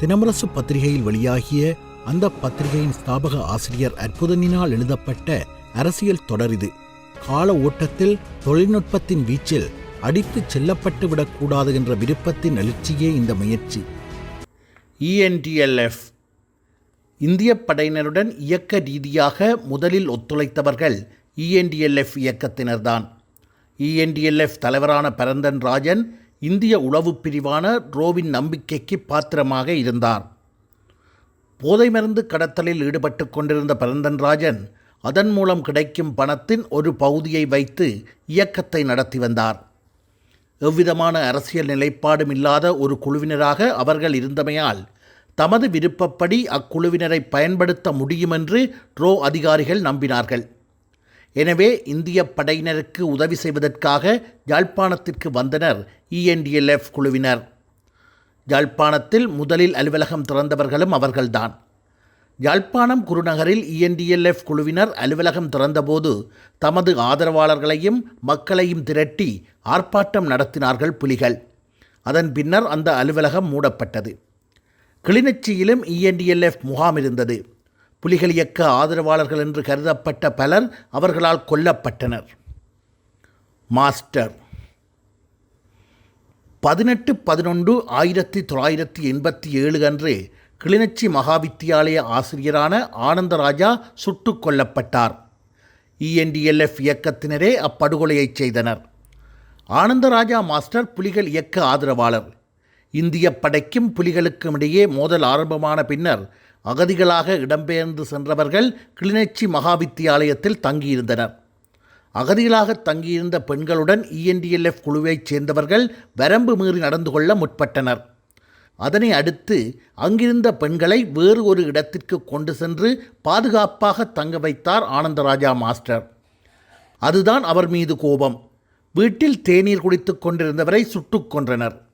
தினமரசு பத்திரிகையில் வெளியாகிய அந்த பத்திரிகையின் ஸ்தாபக ஆசிரியர் அற்புதனினால் எழுதப்பட்ட அரசியல் தொடர் இது. கால ஓட்டத்தில் தொழில்நுட்பத்தின் வீச்சில் அடித்து செல்லப்பட்டு விடக்கூடாது என்ற விருப்பத்தின் எழுச்சியே இந்த முயற்சி. இஎன்டிஎல்எஃப் இந்திய படையினருடன் இயக்க ரீதியாக முதலில் ஒத்துழைத்தவர்கள் இஎன்டிஎல்எஃப் இயக்கத்தினர்தான். இஎன்டிஎல்எஃப் தலைவரான பரந்தன் ராஜன் இந்திய உளவுப் பிரிவான ரோவின் நம்பிக்கைக்கு பாத்திரமாக இருந்தார். போதை மருந்து கடத்தலில் ஈடுபட்டு கொண்டிருந்த பரந்தன்ராஜன் அதன் மூலம் கிடைக்கும் பணத்தின் ஒரு பகுதியை வைத்து இயக்கத்தை நடத்தி வந்தார். எவ்விதமான அரசியல் நிலைப்பாடும் இல்லாத ஒரு குழுவினராக அவர்கள் இருந்தமையால் தமது விருப்பப்படி அக்குழுவினரை பயன்படுத்த முடியுமென்று ட்ரோ அதிகாரிகள் நம்பினார்கள். எனவே இந்திய படையினருக்கு உதவி செய்வதற்காக யாழ்ப்பாணத்திற்கு வந்தனர் இஎன்டிஎல்எஃப் குழுவினர். யாழ்ப்பாணத்தில் முதலில் அலுவலகம் திறந்தவர்களும் அவர்கள்தான். யாழ்ப்பாணம் குருநகரில் இஎன்டிஎல்எஃப் குழுவினர் அலுவலகம் திறந்தபோது தமது ஆதரவாளர்களையும் மக்களையும் திரட்டி ஆர்ப்பாட்டம் நடத்தினார்கள் புலிகள். அதன் பின்னர் அந்த அலுவலகம் மூடப்பட்டது. கிளிநொச்சியிலும் இஎன்டிஎல்எஃப் முகாம் இருந்தது புலிகள் இயக்க ஆதரவாளர்கள் என்று கருதப்பட்ட பலர் அவர்களால் கொல்லப்பட்டனர். மாஸ்டர். பதினெட்டு பதினொன்று ஆயிரத்தி தொள்ளாயிரத்தி எண்பத்தி ஏழு அன்று கிளிநொச்சி மகாவித்தியாலய ஆசிரியரான ஆனந்தராஜா சுட்டுக் கொல்லப்பட்டார். இஎன்டிஎல்எஃப் இயக்கத்தினரே அப்படுகொலையைச் செய்தனர். ஆனந்தராஜா மாஸ்டர் புலிகள் இயக்க ஆதரவாளர். இந்திய படைக்கும் புலிகளுக்கும் இடையே மோதல் ஆரம்பமான பின்னர் அகதிகளாக இடம்பெயர்ந்து சென்றவர்கள் கிளிநொச்சி மகாவித்தியாலயத்தில் தங்கியிருந்தனர். அகதிகளாக தங்கியிருந்த பெண்களுடன் இஎன்டிஎல்எஃப் குழுவைச் சேர்ந்தவர்கள் வரம்பு மீறி நடந்து கொள்ள முற்பட்டனர். அதனை அடுத்து அங்கிருந்த பெண்களை வேறு ஒரு இடத்திற்கு கொண்டு சென்று பாதுகாப்பாக தங்க வைத்தார் ஆனந்தராஜா மாஸ்டர். அதுதான் அவர் மீது கோபம். வீட்டில் தேநீர் குடித்துக் கொண்டிருந்தவரை சுட்டுக் கொன்றனர்.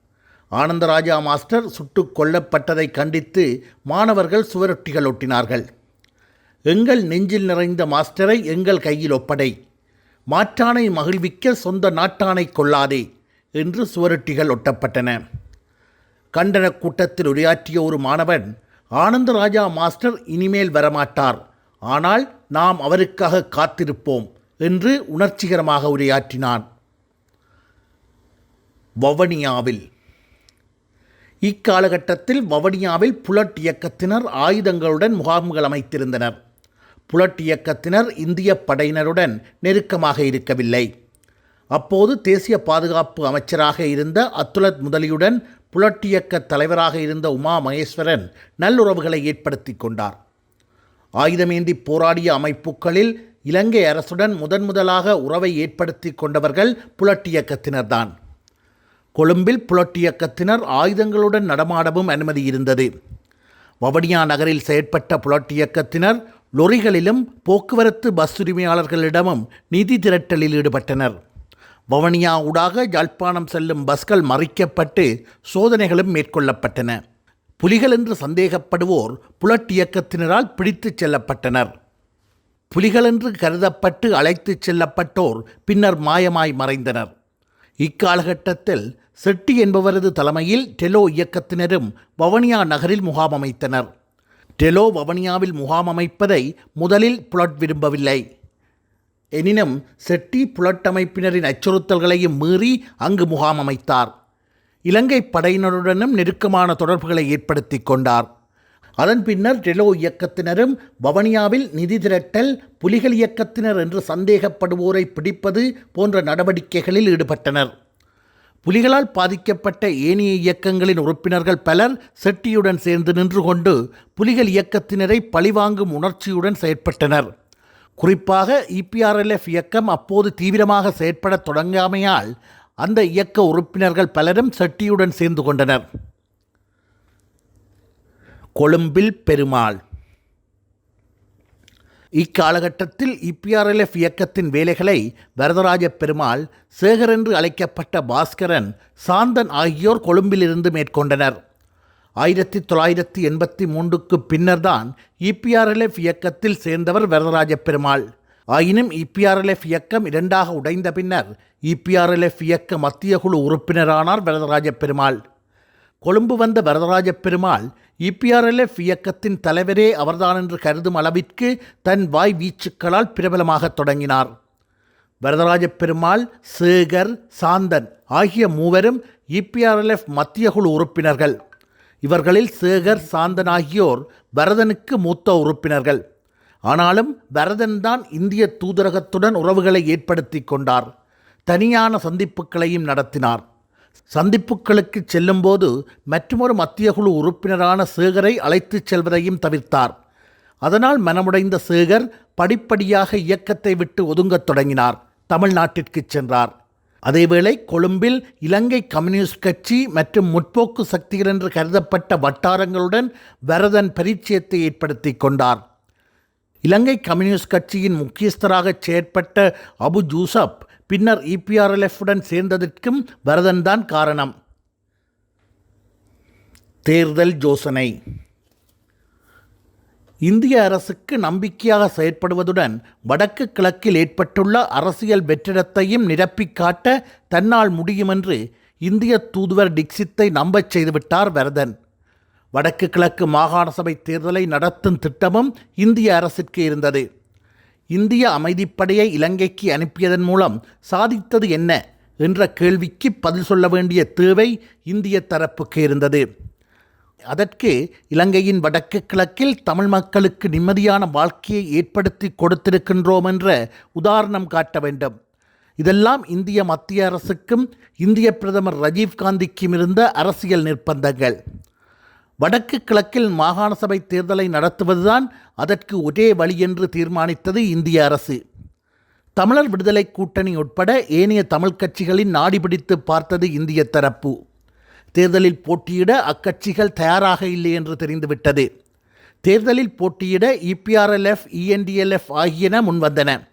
ஆனந்தராஜா மாஸ்டர் சுட்டு கொல்லப்பட்டதை கண்டித்து மாணவர்கள் சுவரொட்டிகள் ஒட்டினார்கள். எங்கள் நெஞ்சில் நிறைந்த மாஸ்டரை எங்கள் கையில் ஒப்படை. மாற்றானை மகிழ்விக்க சொந்த நாட்டானை கொள்ளாதே என்று சுவரொட்டிகள் ஒட்டப்பட்டன. கண்டன கூட்டத்தில் உரையாற்றிய ஒரு மாணவன் ஆனந்தராஜா மாஸ்டர் இனிமேல் வரமாட்டார். ஆனால் நாம் அவருக்காக காத்திருப்போம் என்று உணர்ச்சிகரமாக உரையாற்றினான். வவனியாவில் இக்காலகட்டத்தில் வவனியாவில் புலட் இயக்கத்தினர் ஆயுதங்களுடன் முகாம்கள் அமைத்திருந்தனர். புலட் இயக்கத்தினர் இந்திய படையினருடன் நெருக்கமாக இருக்கவில்லை. அப்போது தேசிய பாதுகாப்பு அமைச்சராக இருந்த அத்துலத் முதலியுடன் புலட் இயக்க தலைவராக இருந்த உமா மகேஸ்வரன் நல்லுறவுகளை ஏற்படுத்தி கொண்டார். ஆயுதமேந்தி போராடிய அமைப்புகளில் இலங்கை அரசுடன் முதன் முதலாக உறவை ஏற்படுத்தி கொண்டவர்கள் புலட் இயக்கத்தினர்தான். கொழும்பில் புலட்டியக்கத்தினர் ஆயுதங்களுடன் நடமாடவும் அனுமதி இருந்தது. வவனியா நகரில் செயற்பட்ட புலட்டியக்கத்தினர் லொரிகளிலும் போக்குவரத்து பஸ் உரிமையாளர்களிடமும் நிதி திரட்டலில் ஈடுபட்டனர். வவனியா ஊடாக யாழ்ப்பாணம் செல்லும் பஸ்கள் மறிக்கப்பட்டு சோதனைகளும் மேற்கொள்ளப்பட்டன. புலிகள் என்று சந்தேகப்படுவோர் புலட்டியக்கத்தினரால் பிடித்துச் செல்லப்பட்டனர். புலிகள் என்று கருதப்பட்டு அழைத்துச் செல்லப்பட்டோர் பின்னர் மாயமாய் மறைந்தனர். இக்காலகட்டத்தில் செட்டி என்பவரது தலைமையில் டெலோ இயக்கத்தினரும் வவனியா நகரில் முகாம் அமைத்தனர். டெலோ வவனியாவில் முகாம் அமைப்பதை முதலில் புலட் விரும்பவில்லை. எனினும் செட்டி புலட் அமைப்பினரின் அச்சுறுத்தல்களையும் மீறி அங்கு முகாம் அமைத்தார். இலங்கை படையினருடனும் நெருக்கமான தொடர்புகளை ஏற்படுத்தி கொண்டார். அதன் பின்னர் டெலோ இயக்கத்தினரும் வவனியாவில் நிதி திரட்டல் புலிகள் இயக்கத்தினர் என்று சந்தேகப்படுவோரை பிடிப்பது போன்ற நடவடிக்கைகளில் ஈடுபட்டனர். புலிகளால் பாதிக்கப்பட்ட ஏனைய இயக்கங்களின் உறுப்பினர்கள் பலர் செட்டியுடன் சேர்ந்து நின்று கொண்டு புலிகள் இயக்கத்தினரை பழிவாங்கும் உணர்ச்சியுடன் செயற்பட்டனர். குறிப்பாக இபிஆர்எல்எஃப் இயக்கம் அப்போது தீவிரமாக செயற்படத் தொடங்காமையால் அந்த இயக்க உறுப்பினர்கள் பலரும் செட்டியுடன் சேர்ந்து கொண்டனர். கொழும்பில் பெருமாள் இக்காலகட்டத்தில் இபிஆர்எல்எஃப் இயக்கத்தின் வேலைகளை வரதராஜ பெருமாள் சேகர் என்று அழைக்கப்பட்ட பாஸ்கரன் சாந்தன் ஆகியோர் கொழும்பிலிருந்து மேற்கொண்டனர். ஆயிரத்தி தொள்ளாயிரத்தி எண்பத்தி மூன்றுக்கு பின்னர்தான் இபிஆர்எல்எஃப் இயக்கத்தில் சேர்ந்தவர் வரதராஜ பெருமாள். ஆயினும் இபிஆர்எல்எஃப் இயக்கம் இரண்டாக உடைந்த பின்னர் இபிஆர்எல்எஃப் இயக்க மத்திய குழு உறுப்பினரானார் வரதராஜ பெருமாள். கொழும்பு வந்த வரதராஜ பெருமாள் இபிஆர்எல்எஃப் இயக்கத்தின் தலைவரே அவர்தான் என்று கருதும் அளவிற்கு தன் வாய் வீச்சுக்களால் பிரபலமாகத் தொடங்கினார். வரதராஜ பெருமாள் சேகர் சாந்தன் ஆகிய மூவரும் இபிஆர்எல்எஃப் மத்திய குழு உறுப்பினர்கள். இவர்களில் சேகர் சாந்தன் ஆகியோர் பரதனுக்கு மூத்த உறுப்பினர்கள். ஆனாலும் பரதன் தான் இந்திய தூதரகத்துடன் உறவுகளை ஏற்படுத்தி கொண்டார். தனியான சந்திப்புகளையும் நடத்தினார். சந்திப்புகளுக்கு செல்லும்போது மற்றொரு மத்திய குழு உறுப்பினரான சேகரை அழைத்துச் செல்வதையும் தவிர்த்தார். அதனால் மனமுடைந்த சேகர் படிப்படியாக இயக்கத்தை விட்டு ஒதுங்கத் தொடங்கினார். தமிழ்நாட்டிற்கு சென்றார். அதேவேளை கொழும்பில் இலங்கை கம்யூனிஸ்ட் கட்சி மற்றும் முற்போக்கு சக்திகள் என்று கருதப்பட்ட வட்டாரங்களுடன் வரதன் பரிச்சயத்தை ஏற்படுத்தி கொண்டார். இலங்கை கம்யூனிஸ்ட் கட்சியின் முக்கியஸ்தராக செயற்பட்ட அபு ஜூசப் பின்னர் இபிஆர்எல்எஃப்-உடன் சேர்ந்ததற்கும் வரதன்தான் காரணம். தேர்தல் யோசனை. இந்திய அரசுக்கு நம்பிக்கையாக செயற்படுவதுடன் வடக்கு கிழக்கில் ஏற்பட்டுள்ள அரசியல் வெற்றிடத்தையும் நிரப்பிக் காட்ட தன்னால் முடியுமென்று இந்திய தூதுவர் டிக்சித்தை நம்பச் செய்துவிட்டார் வரதன். வடக்கு கிழக்கு மாகாண சபை தேர்தலை நடத்தும் திட்டமும் இந்திய அரசிற்கு இருந்தது. இந்திய அமைதிப்படையை இலங்கைக்கு அனுப்பியதன் மூலம் சாதித்தது என்ன என்ற கேள்விக்கு பதில் சொல்ல வேண்டிய தேவை இந்திய தரப்புக்கு இருந்தது. அதற்கு இலங்கையின் வடக்கு கிழக்கில் தமிழ் மக்களுக்கு நிம்மதியான வாழ்க்கையை ஏற்படுத்தி கொடுத்திருக்கின்றோம் என்ற உதாரணம் காட்ட வேண்டும். இதெல்லாம் இந்திய மத்திய அரசுக்கும் இந்திய பிரதமர் ராஜீவ்காந்திக்கும் இருந்த அரசியல் நிர்பந்தங்கள் வடக்கு கிழக்கில் மாகாண சபை தேர்தலை நடத்துவதுதான் அதற்கு ஒரே வழி என்று தீர்மானித்தது இந்திய அரசு. தமிழர் விடுதலை கூட்டணி உட்பட ஏனைய தமிழ் கட்சிகளின் நாடி பிடித்து பார்த்தது இந்திய தரப்பு. தேர்தலில் போட்டியிட அக்கட்சிகள் தயாராக இல்லை என்று தெரிந்துவிட்டது. தேர்தலில் போட்டியிட இபிஆர்எல்எஃப் இஎன்டிஎல்எஃப் ஆகியன முன்வந்தன.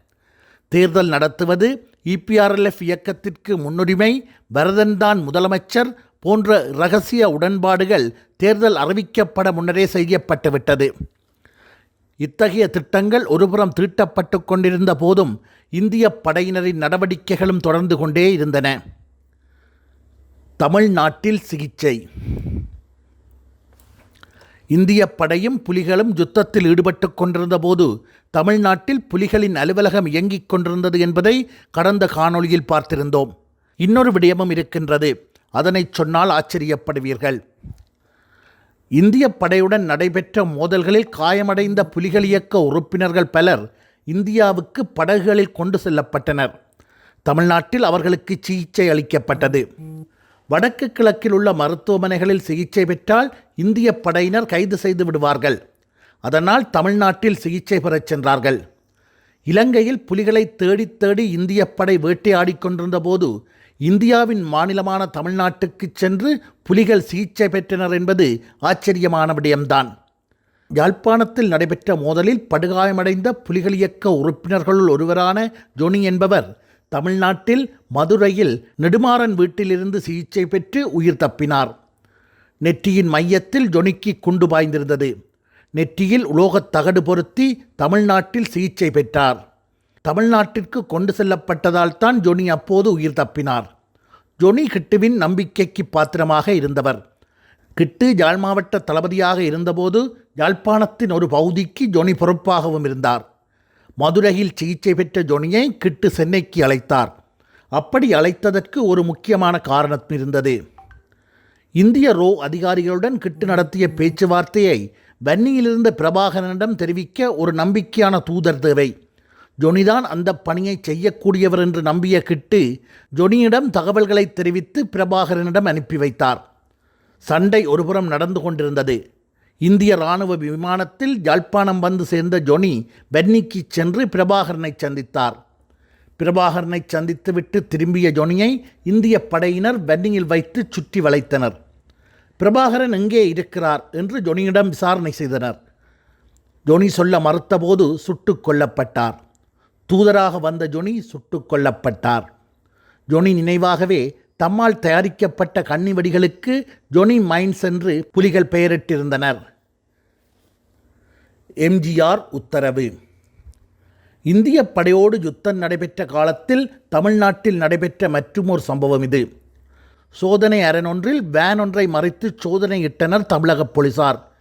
தேர்தல் நடத்துவது இபிஆர்எல்எஃப் இயக்கத்திற்கு முன்னுரிமை பரதன்தான் முதலமைச்சர் போன்ற இரகசிய உடன்பாடுகள் தேர்தல் அறிவிக்கப்பட முன்னரே செய்யப்பட்டுவிட்டது. இத்தகைய திட்டங்கள் ஒருபுறம் தீட்டப்பட்டு கொண்டிருந்த போதும் இந்திய படையினரின் நடவடிக்கைகளும் தொடர்ந்து கொண்டே இருந்தன. தமிழ்நாட்டில் சிகிச்சை. இந்திய படையும் புலிகளும் யுத்தத்தில் ஈடுபட்டு கொண்டிருந்த போது தமிழ்நாட்டில் புலிகளின் அலுவலகம் இயங்கிக் கொண்டிருந்தது என்பதை கடந்த காணொளியில் பார்த்திருந்தோம். இன்னொரு விடயமும் இருக்கின்றது. அதனைச் சொன்னால் ஆச்சரியப்படுவீர்கள். இந்திய படையுடன் நடைபெற்ற மோதல்களில் காயமடைந்த புலிகள் இயக்க உறுப்பினர்கள் பலர் இந்தியாவுக்கு படகுகளில் கொண்டு செல்லப்பட்டனர். தமிழ்நாட்டில் அவர்களுக்கு சிகிச்சை அளிக்கப்பட்டது. வடக்கு கிழக்கில் உள்ள மருத்துவமனைகளில் சிகிச்சை பெற்றால் இந்திய படையினர் கைது செய்து விடுவார்கள். அதனால் தமிழ்நாட்டில் சிகிச்சை பெறச் சென்றார்கள். இலங்கையில் புலிகளை தேடித் தேடி இந்திய படை வேட்டையாடிக் கொண்டிருந்த போது இந்தியாவின் மாநிலமான தமிழ்நாட்டுக்கு சென்று புலிகள் சிகிச்சை பெற்றனர் என்பது ஆச்சரியமான விடயம்தான். யாழ்ப்பாணத்தில் நடைபெற்ற மோதலில் படுகாயமடைந்த புலிகள் இயக்க உறுப்பினர்களுள் ஒருவரான ஜொனி என்பவர் தமிழ்நாட்டில் மதுரையில் நெடுமாறன் வீட்டிலிருந்து சிகிச்சை பெற்று உயிர் தப்பினார். நெற்றியின் மையத்தில் ஜொனிக்கு குண்டு பாய்ந்திருந்தது. நெற்றியில் உலோகத் தகடு பொருத்தி தமிழ்நாட்டில் சிகிச்சை பெற்றார். தமிழ்நாட்டிற்கு கொண்டு செல்லப்பட்டதால் தான் ஜொனி அப்போது உயிர் தப்பினார். ஜொனி கிட்டுவின் நம்பிக்கைக்கு பாத்திரமாக இருந்தவர். கிட்டு யாழ் மாவட்ட தளபதியாக இருந்தபோது யாழ்ப்பாணத்தின் ஒரு பகுதிக்கு ஜொனி பொறுப்பாகவும் இருந்தார். மதுரையில் சிகிச்சை பெற்ற ஜொனியை கிட்டு சென்னைக்கு அழைத்தார். அப்படி அழைத்ததற்கு ஒரு முக்கியமான காரணம் இருந்தது. இந்திய ரோ அதிகாரிகளுடன் கிட்டு நடத்திய பேச்சுவார்த்தையை வன்னியிலிருந்த பிரபாகரனிடம் தெரிவிக்க ஒரு நம்பிக்கையான தூதர் தேவை. ஜொனிதான் அந்த பணியை செய்யக்கூடியவர் என்று நம்பிய கிட்டு ஜொனியிடம் தகவல்களை தெரிவித்து பிரபாகரனிடம் அனுப்பி வைத்தார். சண்டை ஒருபுறம் நடந்து கொண்டிருந்தது. இந்திய இராணுவ விமானத்தில் யாழ்ப்பாணம் வந்து சேர்ந்த ஜொனி பென்னிக்கு சென்று பிரபாகரனை சந்தித்தார். பிரபாகரனை சந்தித்துவிட்டு திரும்பிய ஜொனியை இந்திய படையினர் பென்னியில் வைத்து சுற்றி வளைத்தனர். பிரபாகரன் எங்கே இருக்கிறார் என்று ஜொனியிடம் விசாரணை செய்தனர். ஜொனி சொல்ல மறுத்தபோது சுட்டுக் கொல்லப்பட்டார். தூதராக வந்த ஜொனி சுட்டு கொல்லப்பட்டார். ஜொனி நினைவாகவே தம்மால் தயாரிக்கப்பட்ட கன்னி வெடிகளுக்கு ஜொனி மைன்ஸ் என்று புலிகள் பெயரிட்டிருந்தனர். எம்ஜிஆர் உத்தரவு. இந்திய படையோடு யுத்தம் நடைபெற்ற காலத்தில் தமிழ்நாட்டில் நடைபெற்ற மற்றுமோர் சம்பவம் இது. சோதனை அரணொன்றில் வேன் ஒன்றை மறைத்து சோதனையிட்டனர் தமிழக போலீசார்.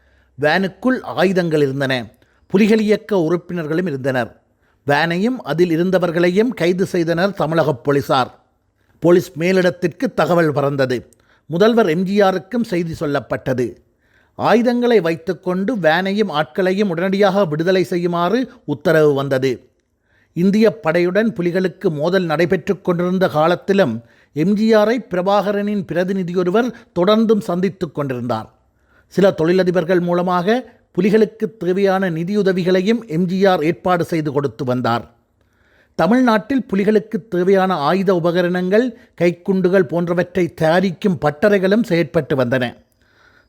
வேனுக்குள் ஆயுதங்கள் இருந்தன. புலிகள் இயக்க உறுப்பினர்களும் இருந்தனர். வேனையும் அதில் இருந்தவர்களையும் கைது செய்தனர் தமிழக போலீசார். போலீஸ் மேலிடத்திற்கு தகவல் பறந்தது. முதல்வர் எம்ஜிஆருக்கும் செய்தி சொல்லப்பட்டது. ஆயுதங்களை வைத்துக்கொண்டு வேனையும் ஆட்களையும் உடனடியாக விடுதலை செய்யுமாறு உத்தரவு வந்தது. இந்திய படையுடன் புலிகளுக்கு மோதல் நடைபெற்று கொண்டிருந்த காலத்திலும் எம்ஜிஆரை பிரபாகரனின் பிரதிநிதியொருவர் தொடர்ந்தும் சந்தித்துக் கொண்டிருந்தார். சில தொழிலதிபர்கள் மூலமாக புலிகளுக்கு தேவையான நிதியுதவிகளையும் எம்ஜிஆர் ஏற்பாடு செய்து கொடுத்து வந்தார். தமிழ்நாட்டில் புலிகளுக்கு தேவையான ஆயுத உபகரணங்கள் கைக்குண்டுகள் போன்றவற்றை தயாரிக்கும் பட்டறைகளும் செயற்பட்டு வந்தன.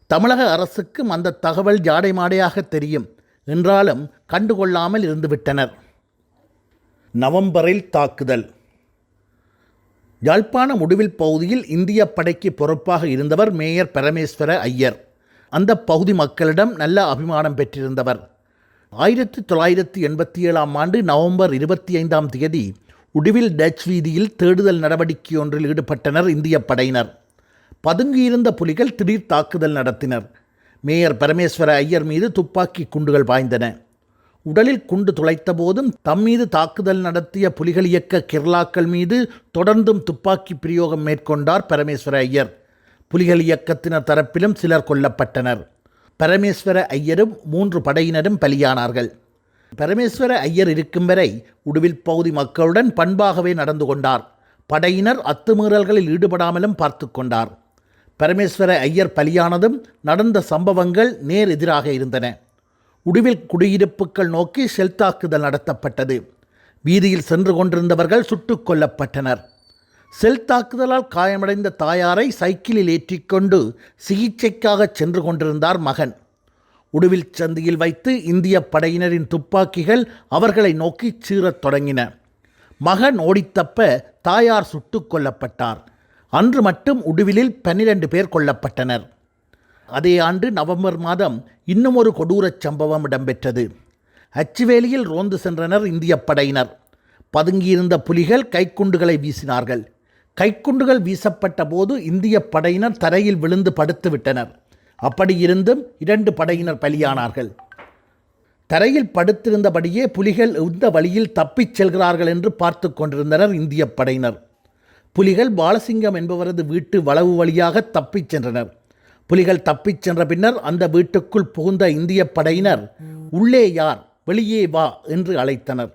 தமிழக அரசுக்கும் அந்த தகவல் ஜாடை மாடையாக தெரியும். என்றாலும் கண்டுகொள்ளாமல் இருந்துவிட்டனர். நவம்பரில் தாக்குதல். யாழ்ப்பாண முடிவில் பகுதியில் இந்திய படைக்கு பொறுப்பாக இருந்தவர் மேயர் பரமேஸ்வர ஐயர். அந்த பகுதி மக்களிடம் நல்ல அபிமானம் பெற்றிருந்தவர். ஆயிரத்தி தொள்ளாயிரத்தி எண்பத்தி ஏழாம் ஆண்டு நவம்பர் இருபத்தி ஐந்தாம் தேதி உடுவில் டச் வீதியில் தேடுதல் நடவடிக்கை ஒன்றில் ஈடுபட்டனர் இந்திய படையினர். பதுங்கியிருந்த புலிகள் திடீர் தாக்குதல் நடத்தினர். மேயர் பரமேஸ்வர ஐயர் மீது துப்பாக்கி குண்டுகள் பாய்ந்தன. உடலில் குண்டு துளைத்த போதும் தம் மீது தாக்குதல் நடத்திய புலிகள் இயக்க கிர்லாக்கள் மீது தொடர்ந்தும் துப்பாக்கி பிரயோகம் மேற்கொண்டார் பரமேஸ்வர ஐயர். புலிகள் இயக்கத்தினர் தரப்பிலும் சிலர் கொல்லப்பட்டனர். பரமேஸ்வர ஐயரும் மூன்று படையினரும் பலியானார்கள். பரமேஸ்வர ஐயர் இருக்கும் வரை உடுவில் பகுதி மக்களுடன் பண்பாகவே நடந்து கொண்டார். படையினர் அத்துமீறல்களில் ஈடுபடாமலும் பார்த்து கொண்டார். பரமேஸ்வர ஐயர் பலியானதும் நடந்த சம்பவங்கள் நேர் எதிராக இருந்தன. உடுவில் குடியிருப்புகள் நோக்கி ஷெல் தாக்குதல் நடத்தப்பட்டது. வீதியில் சென்று கொண்டிருந்தவர்கள் சுட்டுக் கொல்லப்பட்டனர். செல் தாக்குதலால் காயமடைந்த தாயாரை சைக்கிளில் ஏற்றிக்கொண்டு சிகிச்சைக்காக சென்று கொண்டிருந்தார் மகன். உடுவில் சந்தியில் வைத்து இந்திய படையினரின் துப்பாக்கிகள் அவர்களை நோக்கி சீறத் தொடங்கின. மகன் ஓடித்தப்ப தாயார் சுட்டு கொல்லப்பட்டார். அன்று மட்டும் உடுவிலில் பன்னிரண்டு பேர் கொல்லப்பட்டனர். அதே ஆண்டு நவம்பர் மாதம் இன்னும் ஒரு கொடூரச் சம்பவம் இடம்பெற்றது. அச்சுவேலியில் ரோந்து சென்றனர் இந்திய படையினர். பதுங்கியிருந்த புலிகள் கைக்குண்டுகளை வீசினார்கள். கைக்குண்டுகள் வீசப்பட்ட போது இந்திய படையினர் தரையில் விழுந்து படுத்துவிட்டனர் அப்படியிருந்தும் இரண்டு படையினர் பலியானார்கள். தரையில் படுத்திருந்தபடியே புலிகள் எந்த வழியில் தப்பிச் செல்கிறார்கள் என்று பார்த்து கொண்டிருந்தனர் இந்திய படையினர். புலிகள் பாலசிங்கம் என்பவரது வீட்டு வளவு வழியாக தப்பிச் சென்றனர். புலிகள் தப்பிச் சென்ற பின்னர் அந்த வீட்டுக்குள் புகுந்த இந்திய படையினர் உள்ளே யார்? வெளியே வா என்று அழைத்தனர்.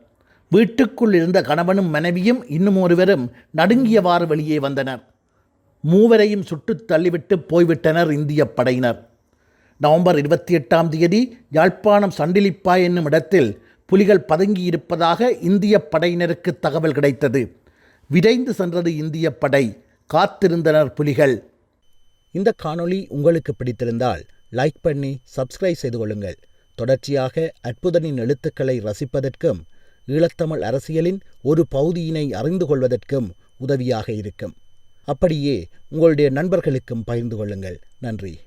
வீட்டுக்குள் இருந்த கணவனும் மனைவியும் இன்னும் ஒருவரும் நடுங்கியவாறு வெளியே வந்தனர். மூவரையும் சுட்டுத் தள்ளிவிட்டு போய்விட்டனர் இந்திய படையினர். நவம்பர் இருபத்தி எட்டாம் தேதி யாழ்ப்பாணம் சண்டிலிப்பா என்னும் இடத்தில் புலிகள் பதுங்கியிருப்பதாக இந்திய படையினருக்கு தகவல் கிடைத்தது. விரைந்து சென்றது இந்திய படை. காத்திருந்தனர் புலிகள். இந்த காணொளி உங்களுக்கு பிடித்திருந்தால் லைக் பண்ணி சப்ஸ்கிரைப் செய்து கொள்ளுங்கள். தொடர்ச்சியாக அற்புதனின் எழுத்துக்களை ரசிப்பதற்கும் ஈழத்தமிழ் அரசியலின் ஒரு பகுதியினை அறிந்து கொள்வதற்கும் உதவியாக இருக்கும். அப்படியே உங்களுடைய நண்பர்களுக்கும் பகிர்ந்து கொள்ளுங்கள். நன்றி.